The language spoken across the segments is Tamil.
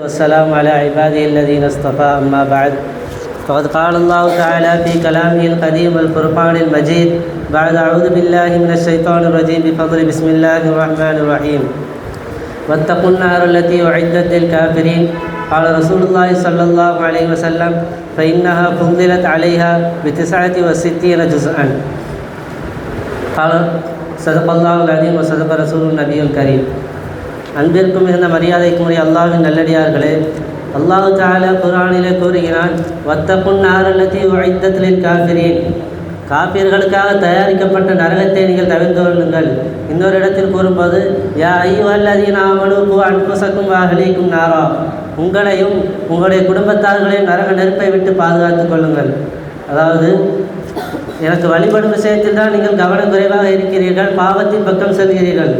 والسلام على عباده الذين اصطفى أما بعد. فقد قال الله تعالى في كلامه القديم الفرقان المجيد بعد أعوذ بالله من الشيطان الرجيم بفضل بسم الله الرحمن الرحيم. واتقوا النار التي أعدت للكافرين. قال رسول الله صلى الله عليه وسلم فإنها فضلت عليها بتسعة وستين جزءا. قال صدق الله العظيم وصدق رسول النبي الكريم. அன்பிற்கும் மிகுந்த மரியாதைக்கும் உரிய அல்லாஹின் நல்லடியார்களே அல்லாஹு தாலா குரானிலே கூறுகிறான் வத்தக்குன் நாரல்லத்தி உழைத்தத்திலின் காக்கிறேன் காப்பீர்களுக்காக தயாரிக்கப்பட்ட நரகத்தை நீங்கள் தவிர்த்து கொள்ளுங்கள். இன்னொரு இடத்தில் கூறும்போது யா ஐவல்லதி நாமலுக்கு அன்புசக்கும் வாகலிக்கும் நாரா. உங்களையும் உங்களுடைய குடும்பத்தார்களையும் நரக நெருப்பை விட்டு பாதுகாத்துக் கொள்ளுங்கள். அதாவது எனக்கு வழிபடும் விஷயத்தில் தான் நீங்கள் கவனம் குறைவாக இருக்கிறீர்கள் பாவத்தின் பக்கம் செல்கிறீர்கள்.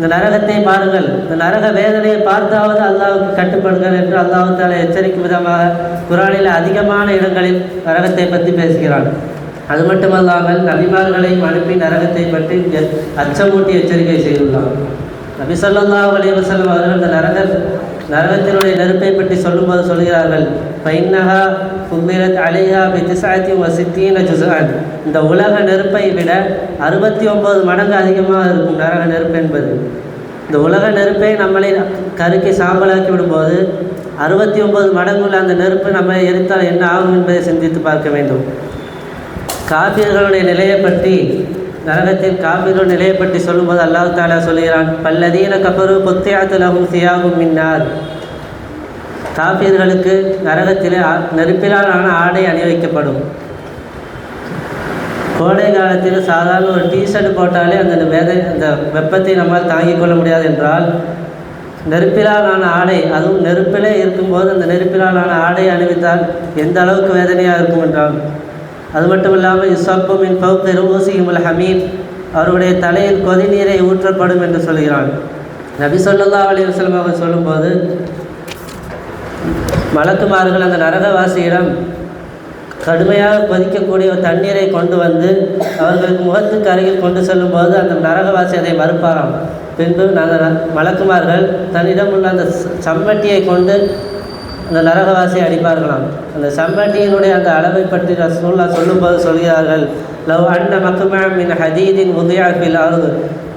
இந்த நரகத்தை பாருங்கள். இந்த நரக வேதனையை பார்த்தாவது அல்லாவுக்கு கட்டுப்படுங்கள் என்று அல்லாஹு தாலா எச்சரிக்கும் விதமாக குரானில் அதிகமான இடங்களில் நரகத்தை பற்றி பேசுகிறான். அது மட்டுமல்லாமல் நபிமார்களையும் அனுப்பி நரகத்தை பற்றி அச்சமூட்டி எச்சரிக்கை செய்துள்ளான். நபி ஸல்லல்லாஹு அலைஹி அவர்கள் இந்த நரக நரகத்தினுடைய நெருப்பை பற்றி சொல்லும்போது சொல்கிறார்கள் பைன்னகா கும்மிரத் அலைஹா பி வசித்தீன ஜுசான் இந்த உலக நெருப்பை விட அறுபத்தி ஒம்பது மடங்கு அதிகமாக இருக்கும் நரக நெருப்பு என்பது. இந்த உலக நெருப்பை நம்மளை கருக்கி சாம்பலாக்கி விடும்போது அறுபத்தி ஒம்பது மடங்குள்ள அந்த நெருப்பு நம்மை எரித்தால் என்ன ஆகும் என்பதை சிந்தித்து பார்க்க வேண்டும். காபியர்களுடைய நிலையை பற்றி நரகத்தில் காபிரும் நிலையை பற்றி சொல்லும்போது அல்லாஹ் தாலா சொல்கிறான் பல்லதீன கபரு பொத்தியாத்துலகும் சியாகும் மின்னார் காபிர்களுக்கு நரகத்திலே ஆ- நெருப்பிலால் ஆன ஆடை அணிவிக்கப்படும். கோடை காலத்தில் சாதாரண ஒரு டிஷர்ட் போட்டாலே அந்த வேதை அந்த வெப்பத்தை நம்மால் தாங்கிக் கொள்ள முடியாது என்றால் நெருப்பிலாலான ஆடை அதுவும் நெருப்பிலே இருக்கும்போது அந்த நெருப்பிலாலான ஆடை அணிவித்தால் எந்த அளவுக்கு வேதனையாக இருக்கும் என்றால் அது மட்டும் இல்லாமல் இஸ்வப்பும் மின் பௌத்த ரூசிமுல் ஹமீத் அவருடைய தலையில் கொதிநீரை ஊற்றப்படும் என்று சொல்கிறான். நபி சொல்லல்லா அலி வஸல்லம் அவர் சொல்லும்போது மலக்குமார்கள் அந்த நரகவாசியிடம் கடுமையாக கொதிக்கக்கூடிய தண்ணீரை கொண்டு வந்து அவர்களுக்கு முகத்துக்கு அருகில் கொண்டு செல்லும்போது அந்த நரகவாசி அதை மறுப்பாராம். பின்பு அந்த ந- மலக்குமார்கள் தன்னிடம் உள்ள அந்த சம்மட்டியை கொண்டு அந்த நரகவாசியை அடிப்பார்களாம். அந்த சம்பட்டியினுடைய அந்த அளவை பற்றி ரசூல்லா சொல்லும்போது சொல்கிறார்கள் லவ் அன்ன மக்குமாமின் ஹதீதின் உதயாஃபில் அருது.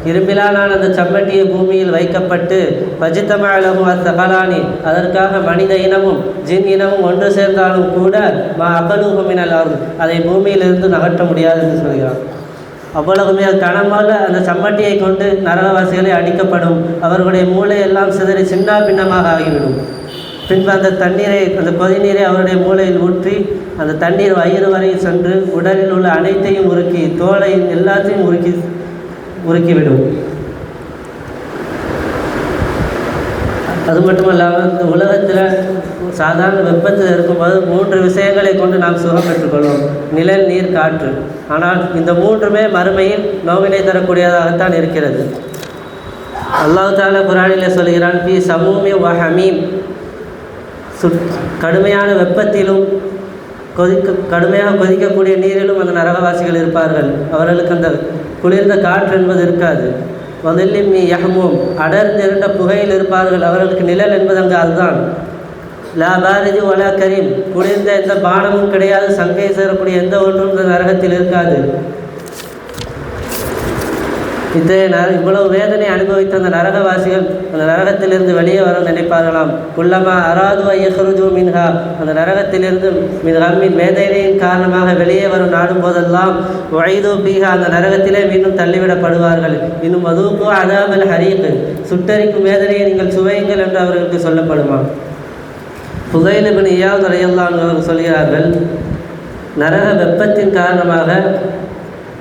இரும்பிலானால் அந்த சம்பட்டியை பூமியில் வைக்கப்பட்டு பஜித்தமாலமும் அத்தகலானி அதற்காக மனித இனமும் ஜின் இனமும் ஒன்று சேர்ந்தாலும் கூட மா அகலூகமினல் ஆகும் அதை பூமியிலிருந்து நகர்த்த முடியாது என்று சொல்கிறான். அவ்வளவுமே கனமாக அந்த சம்பட்டியை கொண்டு நரகவாசிகளை அடிக்கப்படும். அவர்களுடைய மூளை எல்லாம் சிதறி சின்ன பின்னமாக ஆகிவிடும். பின்பு அந்த தண்ணீரை அந்த கொதிநீரை அவருடைய மூளையில் ஊற்றி அந்த தண்ணீர் வயிறு வரை சென்று உடலில் உள்ள அனைத்தையும் உருக்கி தோலை எல்லாத்தையும் உருக்கி உருக்கிவிடும். அது மட்டும் இல்லாமல் இந்த உலகத்தில் சாதாரண வெப்பத்தில் இருக்கும்போது மூன்று விஷயங்களை கொண்டு நாம் சுகம் பெற்றுக்கொள்வோம். நிழல் நீர் காற்று. ஆனால் இந்த மூன்றுமே மறுமையில் நோவினை தரக்கூடியதாகத்தான் இருக்கிறது. அல்லாஹால புராணியில் குரானிலே சொல்கிறான் பி சமூமி வ ஹமீம் சுட் கடுமையான வெப்பத்திலும் கொதிக்க கடுமையாக கொதிக்கக்கூடிய நீரிலும் அந்த நரகவாசிகள் இருப்பார்கள். அவர்களுக்கு அந்த குளிர்ந்த காற்று என்பது இருக்காது. முதலில் யஹமும். அடர்ந்திருந்த புகையில் இருப்பார்கள். அவர்களுக்கு நிழல் என்பது அங்கு அதுதான். லா பாரதி ஒலா கரீம். குளிர்ந்த எந்த பானமும் கிடையாது. சங்கை சேரக்கூடிய எந்த ஒன்றும் இந்த நரகத்தில் இருக்காது. இத்தகைய இவ்வளவு வேதனை அனுபவித்த அந்த நரகவாசிகள் அந்த நரகத்திலிருந்து வெளியே வர நினைப்பார்களாம். குள்ளமா அராது ஐயஹருஜு மின்ஹா. அந்த நரகத்திலிருந்து மின் வேதனையின் காரணமாக வெளியே வரும் நாடும் போதெல்லாம் வயது பீஹா அந்த நரகத்திலே மீண்டும் தள்ளிவிடப்படுவார்கள். இன்னும் அதுவுக்கு அதாமல் ஹரீக்கு சுட்டரிக்கும் வேதனையை நீங்கள் சுவையுங்கள் என்று அவர்களுக்கு சொல்லப்படுமா? புகையில் பின் இயாவது அலையல்லான் அவர்கள் சொல்கிறார்கள் நரக வெப்பத்தின் காரணமாக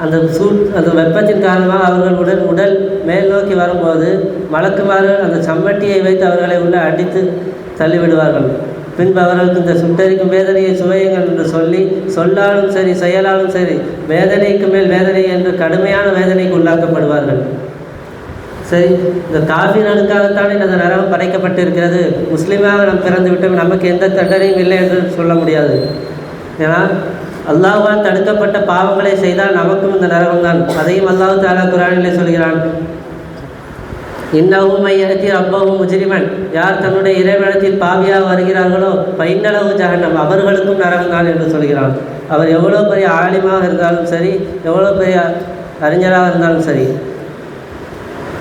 அந்த சூ அந்த வெப்பத்தின் காரணமாக அவர்கள் உடல் உடல் மேல் நோக்கி வரும்போது வழக்குமாறு அந்த சம்மட்டியை வைத்து அவர்களை உள்ளே அடித்து தள்ளிவிடுவார்கள். பின்பு அவர்களுக்கு இந்த சுட்டரிக்கும் வேதனையை சுவையுங்கள் என்று சொல்லி சொல்லாலும் சரி செயலாலும் சரி வேதனைக்கு மேல் வேதனை என்று கடுமையான வேதனைக்கு உள்ளாக்கப்படுவார்கள். சரி இந்த காஃபிர்களுக்காகத்தானே இந்த நரகம் படைக்கப்பட்டிருக்கிறது? முஸ்லீமாக நாம் பிறந்து விட்டோம் நமக்கு எந்த தண்டனையும் இல்லை என்று சொல்ல முடியாது. ஏன்னா அல்லாஹால் தடுக்கப்பட்ட பாவங்களை செய்தால் நமக்கும் இந்த நரகம் தான் அதையும் அல்லாஹ் தாலா குரானிலே சொல்கிறான். இன்னவும் மையத்தி ரப்பவும் முஜிரிமன். யார் தன்னுடைய இறைவனத்தில் பாவியாக வருகிறார்களோ பைந்தளவு ஜகன்னம் அவர்களுக்கும் நரகம் தான் என்று சொல்கிறான். அவர் எவ்வளோ பெரிய ஆலிமாக இருந்தாலும் சரி எவ்வளோ பெரிய அறிஞராக இருந்தாலும் சரி.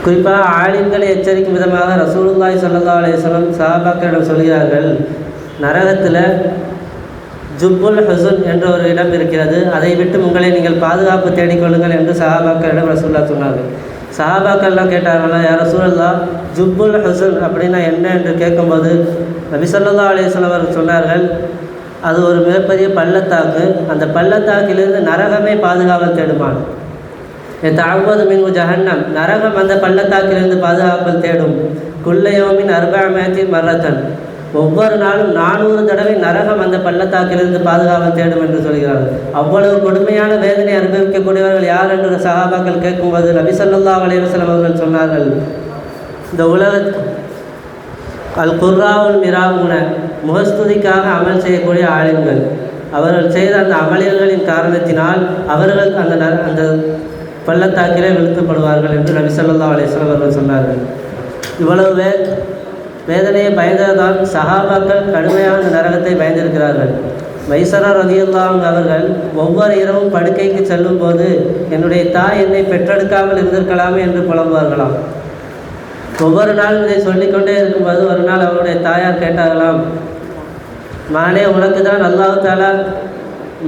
குறிப்பாக ஆலிம்களை எச்சரிக்கும் விதமாக ரசூலுல்லாய் சல்லா அலையம் சஹாபாக்களிடம் சொல்கிறார்கள் நரகத்தில் ஜுப்புல் ஹசுன் என்ற ஒரு இடம் இருக்கிறது. அதை விட்டு உங்களை நீங்கள் பாதுகாப்பு தேடிக்கொள்ளுங்கள் என்று சஹாபாக்களிடம் ரசூல்லா சொன்னார்கள். சஹாபாக்கள்லாம் கேட்டார்களா யார் ரசூலல்லா ஜுப்புல் ஹசுன் அப்படின்னா என்ன? என்று கேட்கும்போது நபி சொல்லா அவர்கள் சொன்னார்கள் அது ஒரு மிகப்பெரிய பள்ளத்தாக்கு. அந்த பள்ளத்தாக்கிலிருந்து நரகமே பாதுகாவல் தேடுமான் தாழ்வது மின் ஜஹன்னம். நரகம் அந்த பள்ளத்தாக்கிலிருந்து பாதுகாப்பல் தேடும். குல்லையோமின் அர்பாமயத்தின் மரத்தன் ஒவ்வொரு நாளும் நானூறு தடவை நரகம் அந்த பள்ளத்தாக்கிலிருந்து பாதுகாவல் தேடும் என்று சொல்கிறார்கள். அவ்வளவு கொடுமையான வேதனை அனுபவிக்கக்கூடியவர்கள் யார் என்று சகாபாக்கள் கேட்கும்போது நபி சொல்லா அலைவசலம் அவர்கள் சொன்னார்கள். இந்த உலக அல் குர்ராவுல் மிராவுன முகஸ்துதிக்காக அமல் செய்யக்கூடிய ஆளுங்கள் அவர்கள் செய்த அந்த அமலியல்களின் காரணத்தினால் அவர்கள் அந்த ந அந்த பள்ளத்தாக்கிலே விழுத்துப்படுவார்கள் என்று நபி சொல்லா அலிஸ்லாம் அவர்கள் சொன்னார்கள். இவ்வளவு வே வேதனையை பயந்ததால் சஹாபாக்கள் கடுமையான நரகத்தை பயந்திருக்கிறார்கள். வைசரா ரதியுல்லாங் அவர்கள் ஒவ்வொரு இரவும் படுக்கைக்கு செல்லும் போது என்னுடைய தாய் என்னை பெற்றெடுக்காமல் இருந்திருக்கலாமே என்று புலம்புவார்களாம். ஒவ்வொரு நாளும் இதை சொல்லிக்கொண்டே இருக்கும்போது ஒரு நாள் அவருடைய தாயார் கேட்டார்களாம் மானே உனக்கு தான் அல்லாஹு தாலா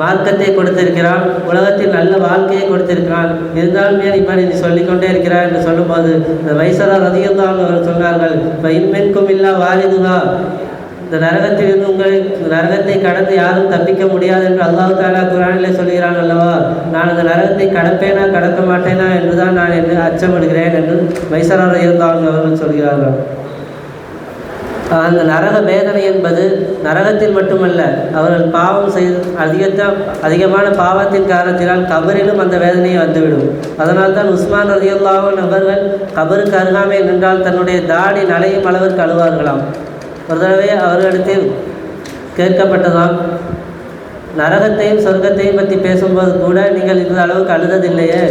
மார்க்கத்தை கொடுத்திருக்கிறான் உலகத்தில் நல்ல வாழ்க்கையை கொடுத்திருக்கிறான் இருந்தாலும் ஏன் இப்படி நீ சொல்லிக்கொண்டே இருக்கிறாய் என்று சொல்லும்போது இந்த வைசரா அதிகம்தான் அவர்கள் சொன்னார்கள் இப்போ இன்மென்கும் இல்லா வாரிதுகா இந்த நரகத்திலிருந்து உங்கள் நரகத்தை கடந்து யாரும் தப்பிக்க முடியாது என்று அல்லாஹு தாலா குரானிலே சொல்கிறான் அல்லவா? நான் அந்த நரகத்தை கடப்பேனா கடக்க மாட்டேனா? என்றுதான் நான் என்று அச்சமிடுகிறேன் என்று வைசரா ரதியந்தான் அவர்கள் சொல்கிறார்கள். அந்த நரக வேதனை என்பது நரகத்தில் மட்டுமல்ல அவர்கள் பாவம் செய்து அதிகத்த அதிகமான பாவத்தின் காரணத்தினால் கபரிலும் அந்த வேதனையை வந்துவிடும். அதனால் தான் உஸ்மான் ரதியுல்லாவின் நபர்கள் கபருக்கு அருகாமையில் நின்றால் தன்னுடைய தாடி நலையும் அளவிற்கு அழுவார்களாம். ஒரு தடவை அவர்களிடத்தில் கேட்கப்பட்டதாம் நரகத்தையும் சொர்க்கத்தையும் பற்றி பேசும்போது கூட நீங்கள் இந்த அளவுக்கு அழுததில்லையே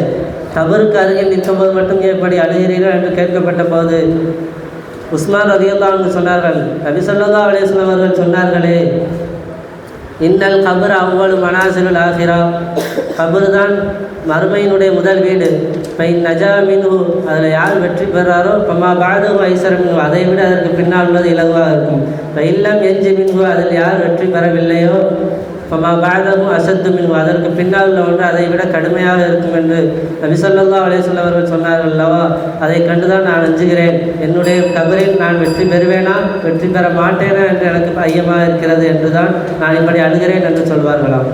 கபருக்கு அருகில் நிற்கும்போது மட்டும் எப்படி அழுகிறீர்கள் என்று கேட்கப்பட்ட போது உஸ்மான் ரதியுல்லான்னு சொன்னார்கள் நபி சொல்லா அலிஸ்லாம் அவர்கள் சொன்னார்களே இன்னல் கபர் அவ்வளவு மனாசிருள் ஆகிறா கபர் தான் மறுமையினுடைய முதல் வீடு. பை நஜா மின்ஹு. அதில் யார் வெற்றி பெறாரோ பம்மா பாது மின்ஹு. அதை விட அதற்கு பின்னால் உள்ளது இலகுவாக இருக்கும். இப்போ இல்லம் எஞ்சி மின்ஹு. அதில் யார் வெற்றி பெறவில்லையோ பமா பாதமும் அசத்து மின்ஹு அதற்கு பின்னால் உள்ள ஒன்று அதை விட கடுமையாக இருக்கும் என்று நபி சொல்லா அலேஸ்வல்ல அவர்கள் சொன்னார்கள். அல்லவா? அதை கண்டுதான் நான் அஞ்சுகிறேன். என்னுடைய கபரில் நான் வெற்றி பெறுவேனா? வெற்றி பெற மாட்டேனா என்று எனக்கு ஐயமாக இருக்கிறது என்றுதான் நான் இப்படி அழுகிறேன் என்று சொல்வார்களாம்.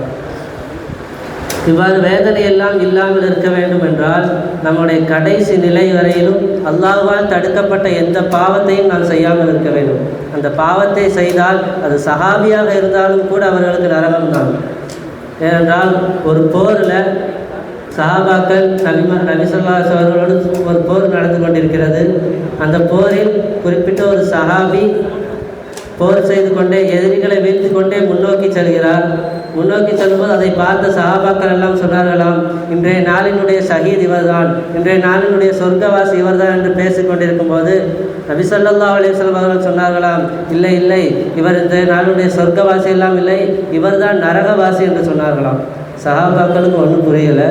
இவ்வாறு வேதனை எல்லாம் இல்லாமல் இருக்க வேண்டும் என்றால் நம்முடைய கடைசி நிலை வரையிலும் அல்லாஹ்வால் தடுக்கப்பட்ட எந்த பாவத்தையும் நாம் செய்யாமல் இருக்க வேண்டும். அந்த பாவத்தை செய்தால் அது சஹாபியாக இருந்தாலும் கூட அவர்களுக்கு நரகம் தான். ஏனென்றால் ஒரு போரில் சஹாபாக்கள் நபிமா நபிசல்லாஸ் அவர்களோடு ஒரு போர் நடந்து கொண்டிருக்கிறது. அந்த போரில் குறிப்பிட்ட ஒரு சஹாபி போர் செய்து கொண்டே எதிரிகளை வீழ்த்து கொண்டே முன்னோக்கி செல்கிறார். முன்னோக்கி செல்லும்போது அதை பார்த்த சஹாபாக்கள் எல்லாம் சொன்னார்களாம் இன்றைய நாளினுடைய ஷஹீத் இவர்தான் இன்றைய நாளினுடைய சொர்க்கவாசி இவர்தான் என்று பேசிக்கொண்டிருக்கும் போது நபி அலிஸ்லாம் அவர்கள் சொன்னார்களாம் இல்லை இல்லை இவர் இந்த நாளுடைய சொர்க்கவாசி எல்லாம் இல்லை இவர்தான் நரகவாசி என்று சொன்னார்களாம். சஹாபாக்களுக்கு ஒன்றும் புரியலை.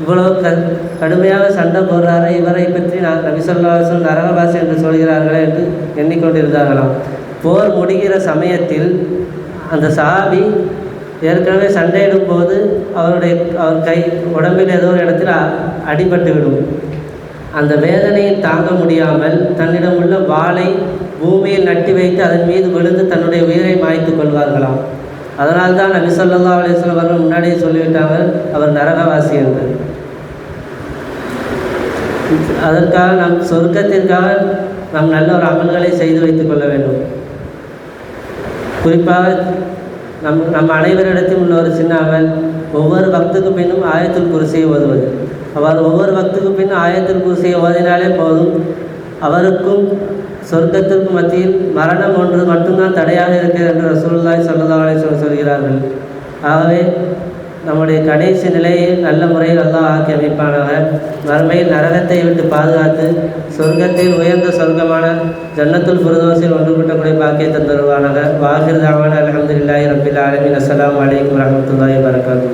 இவ்வளவு க கடுமையாக சண்டை போடுறாரு இவரை பற்றி நான் நபி நரகவாசி என்று சொல்கிறார்களே என்று எண்ணிக்கொண்டிருந்தார்களாம். போர் முடிகிற சமயத்தில் அந்த சாபி ஏற்கனவே சண்டையிடும் போது அவருடைய அவர் கை உடம்பில் ஏதோ ஒரு இடத்தில் அடிபட்டுவிடும் அடிபட்டு விடும். அந்த வேதனையை தாங்க முடியாமல் தன்னிடம் உள்ள வாளை பூமியில் நட்டி வைத்து அதன் மீது விழுந்து தன்னுடைய உயிரை மாய்த்து கொள்வார்களாம். அதனால் தான் நபி சொல்லா அலைஹி அவர்கள் முன்னாடியே சொல்லிவிட்டாங்க அவர் நரகவாசி என்று. அதற்காக நாம் சொர்க்கத்திற்காக நாம் நல்ல ஒரு அமல்களை செய்து வைத்துக் கொள்ள வேண்டும். குறிப்பாக நம் நம் அனைவரிடத்தையும் உள்ள ஒரு சின்ன ஒவ்வொரு பக்துக்கு பின்னும் ஆயத்தில் குருசியை ஓதுவது. அவர் ஒவ்வொரு பக்துக்கு பின் ஆயத்தில் குருசியை ஓதினாலே போதும். அவருக்கும் சொர்க்கத்திற்கும் மத்தியில் மரணம் ஒன்று மட்டும்தான் தடையாக இருக்கிறது என்று ரசூல்லாய் சொல்லதாலே அலைஹி சொல்கிறார்கள். ஆகவே நம்முடைய கடைசி நிலையை நல்ல முறையில் எல்லாம் ஆக்கி அமைப்பானாக. வறுமையில் நரகத்தை விட்டு பாதுகாத்து சொர்க்கத்தில் உயர்ந்த சொர்க்கமான ஜன்னத்துல் புரதோசில் ஒன்று கூட்டக்கூடிய பாக்கியத்தை தருவானாக. வாகிருதாவான அலமதுல்லாஹி ரபில் ஆலமின். அஸ்லாம் வலைக்கம் வரமத்துல்லாஹி வரகாத்து